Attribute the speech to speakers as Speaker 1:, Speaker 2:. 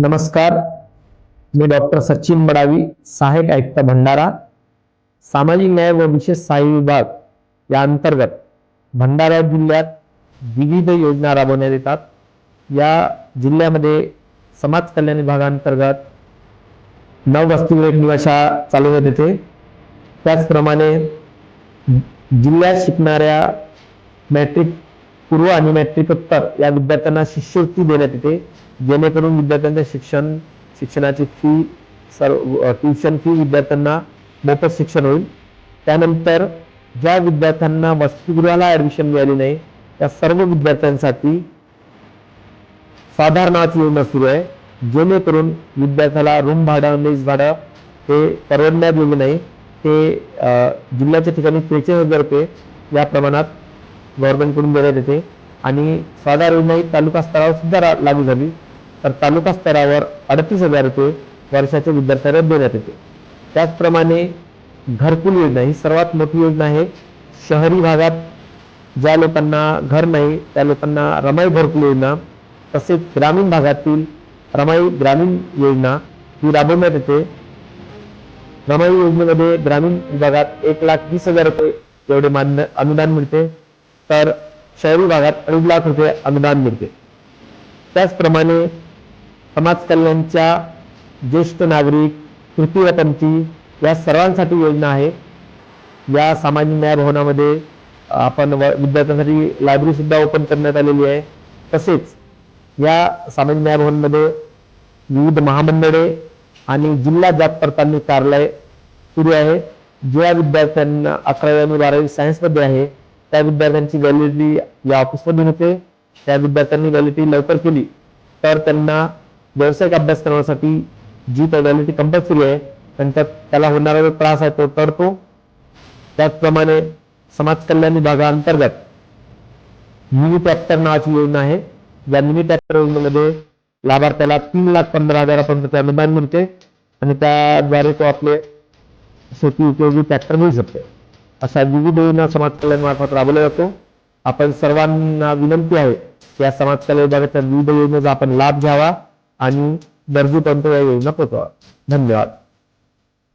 Speaker 1: नमस्कार. मी डॉक्टर सचिन बडावी सहाय्यक आयुक्त भंडारा. सामाजिक न्याय व विशेष सहाय्य विभाग या अंतर्गत भंडारा जिल्ह्यात विविध योजना राबवण्यात येतात. या जिल्ह्यामध्ये समाज कल्याण विभागांतर्गत नव वसतिगृह निवासा चालवण्यात येते. त्याचप्रमाणे जिल्ह्यात शिकणाऱ्या मॅट्रिक पूर्व आणि मॅट्रिकोत्तर या विद्यार्थ्यांना शिष्यवृत्ती देण्यात येते. जेणेकरून विद्यार्थ्यांचे शिक्षण शिक्षणाची फी सर्व ट्युशन फी विद्यार्थ्यांना मोफत शिक्षण होईल. त्यानंतर ज्या विद्यार्थ्यांना वसतिगृहाला ॲडमिशन मिळाली नाही त्या सर्व विद्यार्थ्यांसाठी साधारण नावाची योजना सुरू आहे. जेणेकरून विद्यार्थ्याला रूम भाडं मेस भाडं हे परवडण्यात योग्य नाही. ते जिल्ह्याच्या ठिकाणी त्रेचाळीस हजार रुपये या प्रमाणात गव्हर्नमेंटकडून देण्यात येते. आणि साधारण योजना ही तालुका स्तरावर सुद्धा लागू झाली. तर तालुका स्तरावर अडतीस हजार रुपये वर्षाच्या विद्यार्थ्यांना देण्यात येते. त्याचप्रमाणे घरकुल योजना ही सर्वात मोठी योजना आहे. शहरी भागात ज्या लोकांना घर नाही त्या लोकांना रमाई घरकुल योजना तसेच ग्रामीण भागातील रमाई ग्रामीण योजना ही राबवण्यात येते. रमाई योजनेमध्ये ग्रामीण विभागात एक लाख वीस हजार रुपये एवढे मान्य अनुदान मिळते. तर शहरी भागात अडीच लाख रुपये अनुदान मिळते. त्याचप्रमाणे समाज कल्याणच्या ज्येष्ठ नागरिक तृतीयपंथी या सर्वांसाठी योजना आहे. या सामाजिक न्याय भवनामध्ये आपण व- विद्यार्थ्यांसाठी लायब्ररी सुद्धा ओपन करण्यात आलेली आहे. तसेच या सामाजिक न्याय भवनमध्ये विविध महामंडळे आणि जिल्हा जात पडताळणी कार्यालय सुरू आहे. ज्या विद्यार्थ्यांना अकरावी आणि बारावी सायन्समध्ये आहे त्या विद्यार्थ्यांची व्हॅलिडिटी या ऑफिसमधून होते. त्या विद्यार्थ्यांनी व्हॅलिडिटी लवकर केली. तर त्यांना व्यावसायिक अभ्यास करण्यासाठी जी व्हॅलिडिटी कंपल्सरी आहे त्यांच्या त्याला होणारा जो त्रास आहे तो टळतो. त्याचप्रमाणे समाज कल्याण विभागाअंतर्गत मिनी ट्रॅक्टर नावाची योजना आहे. या मिनी ट्रॅक्टर योजनेमध्ये लाभार्थ्याला तीन लाख पंधरा हजारापर्यंत अनुदान मिळते. आणि त्याद्वारे तो आपले शेती उपयोगी ट्रॅक्टर मिळू शकते. अशा विविध योजना समाज कल्याण मार्फत राबवल्या जातो. आपण सर्वांना विनंती आहे की या समाज कल्याण विभागाच्या विविध योजनेचा आपण लाभ घ्यावा आणि गरजूपर्यंत या योजना पोहोचवा. धन्यवाद.